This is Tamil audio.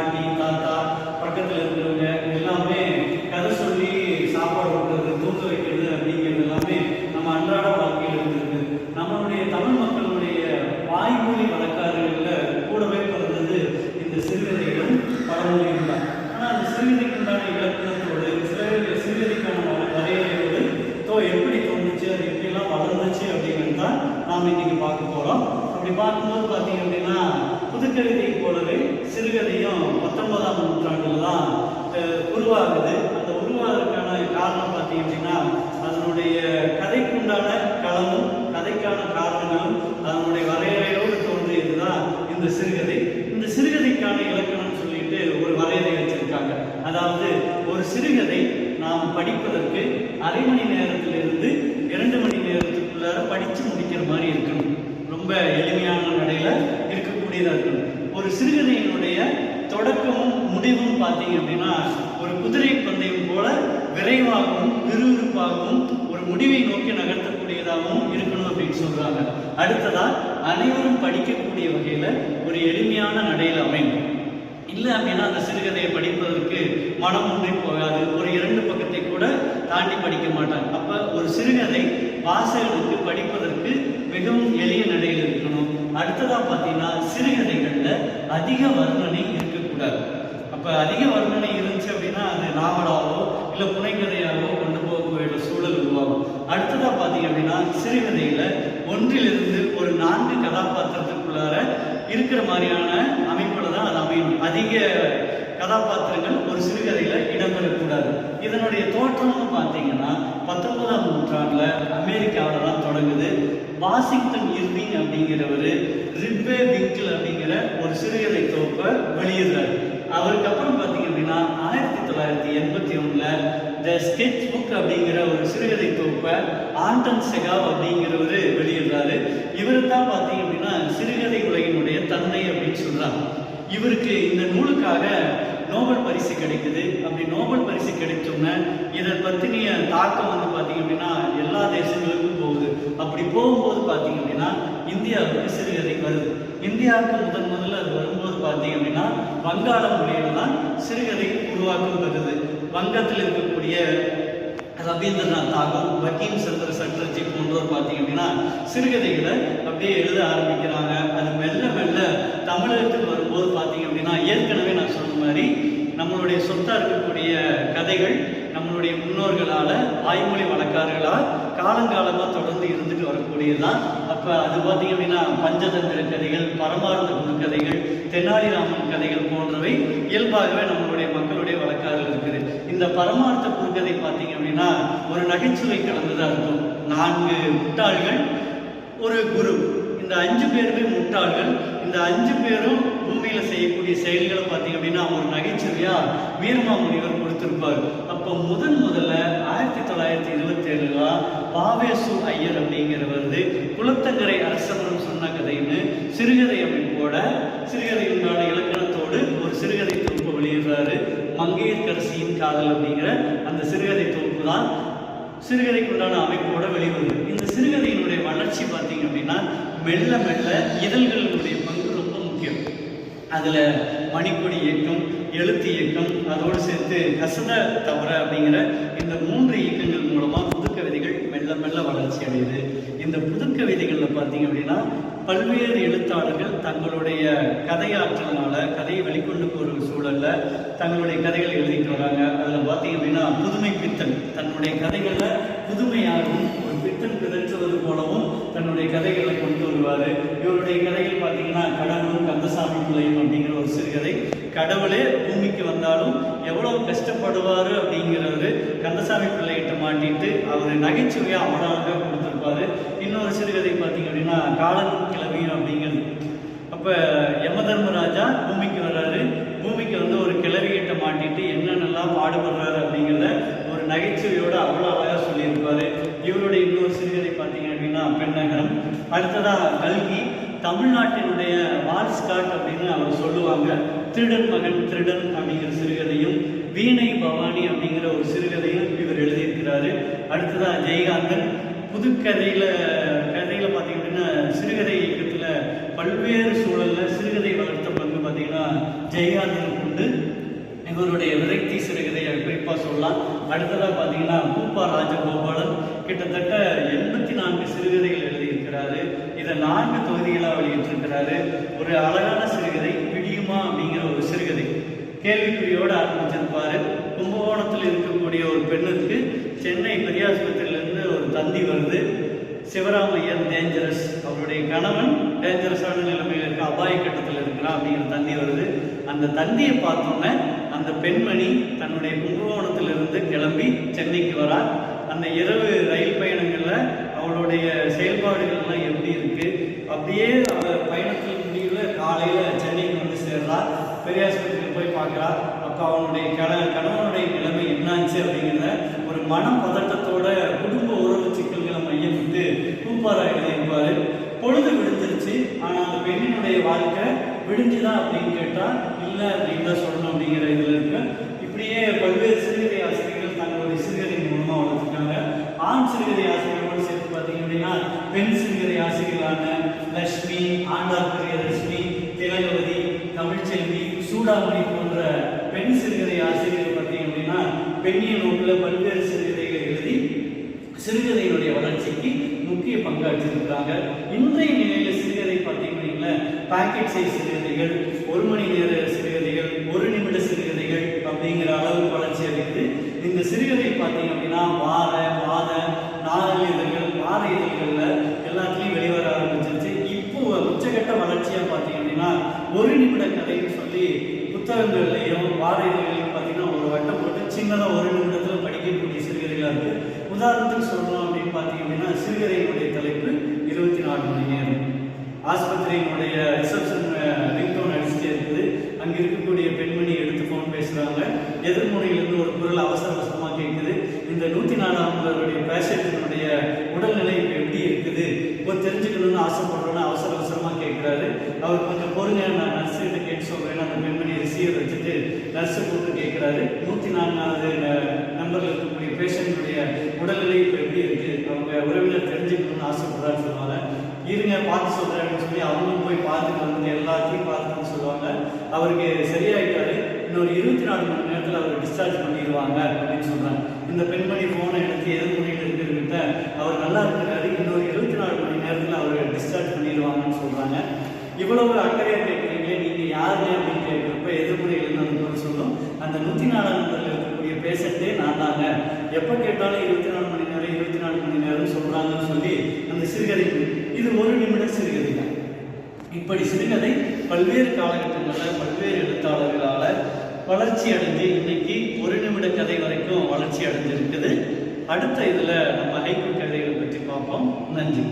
பாட்டி தாத்தா பக்கத்தில் இருக்கிறவங்க எல்லாமே கதை சொல்லி சாப்பாடு கொடுக்குறது தூக்க வைக்கிறது அப்படிங்கிறது எல்லாமே நம்ம அன்றாட வாழ்க்கையில் இருந்திருக்கு. நம்மளுடைய தமிழ் மக்களுடைய வாய்மொழி வழக்காறுகளில் கூடவே பிறந்தது இந்த சிறுகதைகளும் பழமொழியும் தான். ஆனால் அந்த சிறுகதைக்குண்டான இலக்கணத்தோடு சிறுகதை சிறுகதைக்கான வரையறையோடு தோ எப்படி தோணுச்சு அது எப்படிலாம் வளர்ந்துச்சு அப்படிங்கிறது தான் நாம் இன்னைக்கு பார்க்க போகிறோம் அப்படி பார்க்கும்போது பார்த்தீங்க அப்படின்னா புதுக்கவிதை போலவே சிறுகதையும் பத்தொன்பதாம் நூற்றாண்டில் தான் உருவாகுது. அந்த உருவாகிறதுக்கான காரணம் பார்த்தீங்க அப்படின்னா அதனுடைய கதைக்குண்டான களமும் கதைக்கான காரணங்களும் அதனுடைய வரையறையோடு தோன்றியது தான் இந்த சிறுகதை. இந்த சிறுகதைக்கான இலக்கணம் சொல்லிட்டு ஒரு வரையறை வச்சிருக்காங்க. அதாவது ஒரு சிறுகதை நாம் படிப்பதற்கு அரை மணி நேரத்திலிருந்து இரண்டு மணி நேரத்துக்குள்ளார படிச்சு முடிக்கிற மாதிரி இருக்கணும். ரொம்ப எளிமையான நடையில இருக்கக்கூடியதா கூடியதார்கள் ஒரு சிறுகதையினுடைய தொடக்கமும் முடிவும் பார்த்தீங்க அப்படின்னா ஒரு குதிரை பந்தயம் போல விரைவாகவும் விறுவிறுப்பாகவும் ஒரு முடிவை நோக்கி நகர்த்தக்கூடியதாகவும் இருக்கணும் அப்படின்னு சொல்றாங்க. அடுத்ததா அனைவரும் படிக்கக்கூடிய வகையில ஒரு எளிமையான நடையில் அமையும் இல்லை அப்படின்னா அந்த சிறுகதையை படிப்பதற்கு மனம் ஒன்றி போகாது. ஒரு இரண்டு பக்கத்தை கூட தாண்டி படிக்க மாட்டாங்க. அப்ப ஒரு சிறுகதை வாசகனுக்கு படிப்பதற்கு மிகவும் எளிய நடையில் இருக்கு. அடுத்ததாக பார்த்தீங்கன்னா சிறுகதைகளில் அதிக வர்ணனை இருக்கக்கூடாது. அப்போ அதிக வர்ணனை இருந்துச்சு அப்படின்னா அது நாவலாவோ இல்லை புனைக்கதையாகவோ கொண்டு போக சூழல் உருவாகும். அடுத்ததாக பார்த்தீங்க அப்படின்னா சிறுகதையில் ஒன்றிலிருந்து ஒரு நான்கு கதாபாத்திரத்துக்குள்ளார இருக்கிற மாதிரியான அமைப்பில் தான் அது அமையும். அதிக கதாபாத்திரங்கள் ஒரு சிறுகதையில இடம்பெறக்கூடாது. இதனுடைய தோற்றம்னு பார்த்தீங்கன்னா பத்தொன்பதாம் நூற்றாண்டுல அமெரிக்காவில் தான் தொடங்குது. வாஷிங்டன் இர்விங் அப்படிங்கிறவர் ரிப்பே விங்கிள் அப்படிங்கிற ஒரு சிறுகதை தொகுப்பை வெளியிடுறாரு. அவருக்கு அப்புறம் பார்த்தீங்க அப்படின்னா ஆயிரத்தி தொள்ளாயிரத்தி எண்பத்தி ஒண்ணுல த ஸ்கெட்ச் புக் அப்படிங்கிற ஒரு சிறுகதை தொகுப்பை ஆண்டன் செகாவ் அப்படிங்கிறவர் வெளியிடுறாரு. இவர் தான் பார்த்தீங்க அப்படின்னா சிறுகதை உலகினுடைய தந்தை அப்படின்னு சொல்றாங்க. இவருக்கு இந்த நூலுக்காக நோபல் பரிசு கிடைக்குது. அப்படி நோபல் பரிசு கிடைச்சோம்னா இதை பற்றினிய தாக்கம் வந்து பார்த்தீங்க அப்படின்னா எல்லா தேசங்களுக்கும் போகுது. அப்படி போகும்போது பார்த்தீங்க அப்படின்னா இந்தியாவுக்கு சிறுகதை வருது. இந்தியாவுக்கு முதன் முதல்ல அது வரும்போது பார்த்தீங்க அப்படின்னா வங்காள மொழியில தான் சிறுகதை உருவாக்கம் பெறுது. வங்கத்தில் இருக்கக்கூடிய ரவீந்திரநாத் தாகூர் வக்கீம் சந்திர சட்டர்ஜி போன்றோர் பார்த்தீங்க அப்படின்னா சிறுகதைகளை அப்படியே எழுத ஆரம்பிக்கிறாங்க. அது மெல்ல மெல்ல தமிழகத்துக்கு வரும்போது பார்த்தீங்க அப்படின்னா ஏற்கனவே நான் சொன்ன மாதிரி நம்மளுடைய சொத்தா இருக்கக்கூடிய கதைகள் நம்மளுடைய முன்னோர்களால வாய்மொழி வழக்காறுகளால் காலங்காலமா தொடர்ந்து இருந்துட்டு வரக்கூடியதுதான். அப்ப அது பார்த்தீங்க அப்படின்னா பஞ்சதந்திர கதைகள் பரமார்த்த குருக்கதைகள் தெனாலிராமன் கதைகள் போன்றவை இயல்பாகவே நம்மளுடைய மக்களுடைய வழக்காறு இருக்குது. இந்த பரமார்த்த குறுக்கதை பார்த்தீங்க அப்படின்னா ஒரு நகைச்சுவை கலந்ததா இருக்கும். நான்கு முட்டாள்கள் ஒரு குரு. இந்த அஞ்சு பேருமே முட்டாள்கள். இந்த அஞ்சு பேரும் பூமியில செய்யக்கூடிய செயல்களை பார்த்தீங்க அப்படின்னா ஒரு நகைச்சுவையா வீரமாமுனிவர் கொடுத்திருப்பார். அப்போ முதன் முதல்ல ஆயிரத்தி தொள்ளாயிரத்தி இருபத்தி ஏழுல பாவேசு ஐயர் அப்படிங்கிறவர் குளத்தங்கரை அரசவரம் சொன்ன கதைன்னு சிறுகதை அமைப்போட சிறுகதை உண்டான இலக்கணத்தோடு ஒரு சிறுகதை தொகுப்பு வெளியிடுறாரு. மங்கையர்கரசியின் காதல் அப்படிங்கிற அந்த சிறுகதை தொகுப்பு தான் சிறுகதைக்குண்டான அமைப்போட வெளிவருது. இந்த சிறுகதையினுடைய வளர்ச்சி பார்த்தீங்க அப்படின்னா மெல்ல மெல்ல இதழ்களினுடைய அதில் மணிக்கொடி இயக்கம் எழுத்து இயக்கம் அதோடு சேர்த்து கசத தவற அப்படிங்கிற இந்த மூன்று இயக்கங்கள் மூலமாக புதுக்கவிதைகள் மெல்ல மெல்ல வளர்ச்சி அடையுது. இந்த புதுக்கவிதைகளில் பார்த்தீங்க அப்படின்னா பல்வேறு எழுத்தாளர்கள் தங்களுடைய கதையாற்றல்னால கதையை வெளிக்கொண்டு போகிற சூழலில் தங்களுடைய கதைகளை எழுதிட்டு வராங்க. அதில் பார்த்தீங்க அப்படின்னா புதுமை பித்தன் தன்னுடைய கதைகளில் புதுமையாகவும் புத்தன் பிதற்றுவது போலவும் தன்னுடைய கதைகளை கொண்டு வருவார். இவருடைய கதைகள் பார்த்தீங்கன்னா கடவுளும் கந்தசாமி பிள்ளையும் அப்படிங்கிற ஒரு சிறுகதை. கடவுளே பூமிக்கு வந்தாலும் எவ்வளவு கஷ்டப்படுவார் அப்படிங்கிறவர் கந்தசாமி பிள்ளைகிட்ட மாட்டிட்டு அவர் நகைச்சுவையாக அவனாக கொடுத்துருப்பாரு. இன்னொரு சிறுகதை பார்த்தீங்க அப்படின்னா காலன் கிளவியும் அப்படிங்கிறது. அப்போ யம தர்மராஜா பூமிக்கு வர்றாரு. பூமிக்கு வந்து ஒரு கிளவிகிட்ட மாட்டிட்டு என்னென்னலாம் பாடுபடுறாரு அப்படிங்கிறத ஒரு நகைச்சுவையோடு அவ்வளோ அழகாக சொல்லியிருப்பாரு. இவருடைய இன்னொரு சிறுகதை பார்த்தீங்க அப்படின்னா பெண்ணகரம். அடுத்ததாக கல்கி. தமிழ்நாட்டினுடைய வால்ஸ்காட் அப்படின்னு அவர் சொல்லுவாங்க. திருடன் மகன் திருடன் அப்படிங்கிற சிறுகதையும் வீணை பவானி அப்படிங்கிற ஒரு சிறுகதையும் இவர் எழுதியிருக்கிறாரு. அடுத்ததாக ஜெயகாந்தன். புதுக்கதையில் கதையில் பார்த்தீங்க அப்படின்னா சிறுகதை இயக்கத்துல பல்வேறு சூழலில் சிறுகதை வளர்த்த பங்கு பார்த்தீங்கன்னா ஜெயகாந்தன் கண்டிப்பாக சொல்லலாம். அடுத்ததாக பார்த்தீங்கன்னா பூப்பா ராஜகோபாலன் கிட்டத்தட்ட எண்பத்தி நான்கு சிறுகதைகள் எழுதியிருக்கிறாரு. இதை நான்கு தொகுதிகளாக வெளியிட்டிருக்கிறாரு. ஒரு அழகான சிறுகதை பிடியுமா அப்படிங்கிற ஒரு சிறுகதை. கேள்விக்குறியோடு ஆரம்பிச்சிருப்பாரு. கும்பகோணத்தில் இருக்கக்கூடிய ஒரு பெண்ணுக்கு சென்னை பெரியாஸ்பத்திரியிலேருந்து ஒரு தந்தி வருது. சிவராமையன் டேஞ்சரஸ் அவருடைய கணவன் டேஞ்சரஸான நிலைமையில் இருக்க அபாய கட்டத்தில் இருக்கிறான் அப்படிங்கிற தந்தி வருது. அந்த தந்தியை பார்த்தோன்னே அந்த பெண்மணி தன்னுடைய கும்பகோணத்திலிருந்து கிளம்பி சென்னைக்கு வரார் அந்த இரவு ரயில் பயணங்களில் அவளுடைய செயல்பாடுகள்லாம் எப்படி இருக்கு? அப்படியே அவர் பயணத்தின் முடிவில் காலையில் சென்னைக்கு வந்து சேர்றார் பெரியாஸ்பத்திரியில் போய் பார்க்குறா அப்போ அவனுடைய கண கணவனுடைய நிலைமை என்னாச்சு அப்படிங்கிறத ஒரு மன பதட்டத்தோட குடும்ப வாழ்க்கை விடிஞ்சுதா அப்படின்னு கேட்டால் இல்லை அப்படின்னு தான் சொல்லணும் அப்படிங்கிற இதில் இருக்கு. இப்படியே பல்வேறு சிறுகதை ஆசிரியர்கள் தங்களுடைய சிறுகதை மூலமாக வளர்த்துருக்காங்க ஆண் சிறுகதை ஆசிரியர்களோடு சேர்த்து பார்த்தீங்க அப்படின்னா பெண் சிறுகதை ஆசிரியர்களான லட்சுமி ஆண்டார் பிரியதர்ஷினி திலகவதி தமிழ்ச்செல்வி சூடாமணி போன்ற பெண் சிறுகதை ஆசிரியர்கள் பார்த்தீங்க அப்படின்னா பெண்ணிய நோக்கில் பல்வேறு சிறுகதைகளை எழுதி சிறுகதையினுடைய வளர்ச்சிக்கு முக்கிய பங்காற்றிருக்கிறாங்க இன்றைய நிலையில் சிறுகதை பார்த்தீங்கன்னா பாக்கெட் சைஸ் சிறுகதைகள் ஒரு மணி நேர சிறுகதைகள் ஒரு நிமிட சிறுகதைகள் அப்படிங்கிற அளவு வளர்ச்சி அடைந்து இந்த சிறுகதை பார்த்தீங்க அப்படின்னா வார மாத நாதல் இதழ்கள் வார இதழ்கள்ல எல்லாத்துலேயும் வெளிவர ஆரம்பிச்சிருச்சு. இப்போ உச்சகட்ட வளர்ச்சியா பார்த்தீங்க அப்படின்னா ஒரு நிமிட கதைன்னு சொல்லி புத்தகங்கள்லையும் வார இதழ்களையும் பார்த்தீங்கன்னா ஒரு வட்டம் போட்டு சின்னதாக ஒரு நிமிடத்தில் படிக்கக்கூடிய சிறுகதைகளாக இருக்குது உதாரணத்துக்கு சொல்லணும் அப்படின்னு பார்த்தீங்க அப்படின்னா சிறுகதையினுடைய தலைப்பு இருபத்தி நாலு மணி நேரம். ஆஸ்பத்திரியினுடைய ரிசப்ஷன் ரிங்டோன் அடிச்சுட்டே இருக்குது. அங்கே இருக்கக்கூடிய பெண்மணி எடுத்து ஃபோன் பேசுகிறாங்க எதிர்முனையிலிருந்து ஒரு குரல் அவசர அவசரமாக கேட்குது இந்த நூற்றி நாலாவதுடைய பேஷண்ட்டினுடைய உடல்நிலை இப்போ எப்படி இருக்குது? இப்போ தெரிஞ்சுக்கணும்னு ஆசைப்படுறோன்னு அவசர அவசரமாக கேட்குறாரு அவர் கொஞ்சம் பொறுங்க நான் நர்ஸுகிட்ட கேட்டு சொல்கிறேன் அந்த பெண்மணி ரிசீவர் வச்சுட்டு நர்ஸை கூப்பிட்டு கேட்குறாரு நூற்றி நான்காவது நம்பரில் இருக்கக்கூடிய பேஷண்ட்டுடைய உடல்நிலை இப்போ எப்படி இருக்குது அவங்க உறவினர் தெரிஞ்சுக்கணும்னு ஆசைப்படுறான்னு சொல்லுவாங்க. இருங்க பார்த்து சொல்கிறேன் அப்படின்னு சொல்லி அவங்களும் போய் பார்த்துட்டு வந்து எல்லாத்தையும் பார்த்துன்னு சொல்லுவாங்க. அவருக்கு சரியாயிட்டாரு இன்னொரு இருபத்தி நாலு மணி நேரத்தில் அவர் டிஸ்சார்ஜ் பண்ணிடுவாங்க அப்படின்னு சொல்கிறாங்க இந்த பெண்மணி ஃபோனை எடுத்து எதிர்முனையில் இருக்கிறவங்கிட்ட அவர் நல்லா இருக்கிறாரு இன்னொரு இருபத்தி நாலு மணி நேரத்தில் அவர் டிஸ்சார்ஜ் பண்ணிடுவாங்கன்னு சொல்கிறாங்க இவ்வளவு அக்கறையாக கேட்குறீங்களே நீங்கள் யாருங்க அப்படின்னு கேட்குறப்ப எதிர்முறையிலேருந்து அந்த சொல்லும். அந்த நூற்றி நாலாம் நம்பரில் இருக்கக்கூடிய பேஷண்ட்டே நான் தாங்க. எப்போ கேட்டாலும் இருபத்தி நாலு மணி நேரம் இருபத்தி நாலு மணி நேரம் சொல்கிறாங்கன்னு சொல்லி அந்த சிறுகதை இது ஒரு நிமிட சிறுகதை தான் இப்படி சிறுகதை பல்வேறு காலகட்டங்களில் பல்வேறு எழுத்தாளர்களால் வளர்ச்சி அடைஞ்சு இன்னைக்கு ஒரு நிமிட கதை வரைக்கும் வளர்ச்சி அடைஞ்சிருக்குது. அடுத்த இதில் நம்ம ஹைக்கூ கதைகளை பற்றி பார்ப்போம். நன்றி.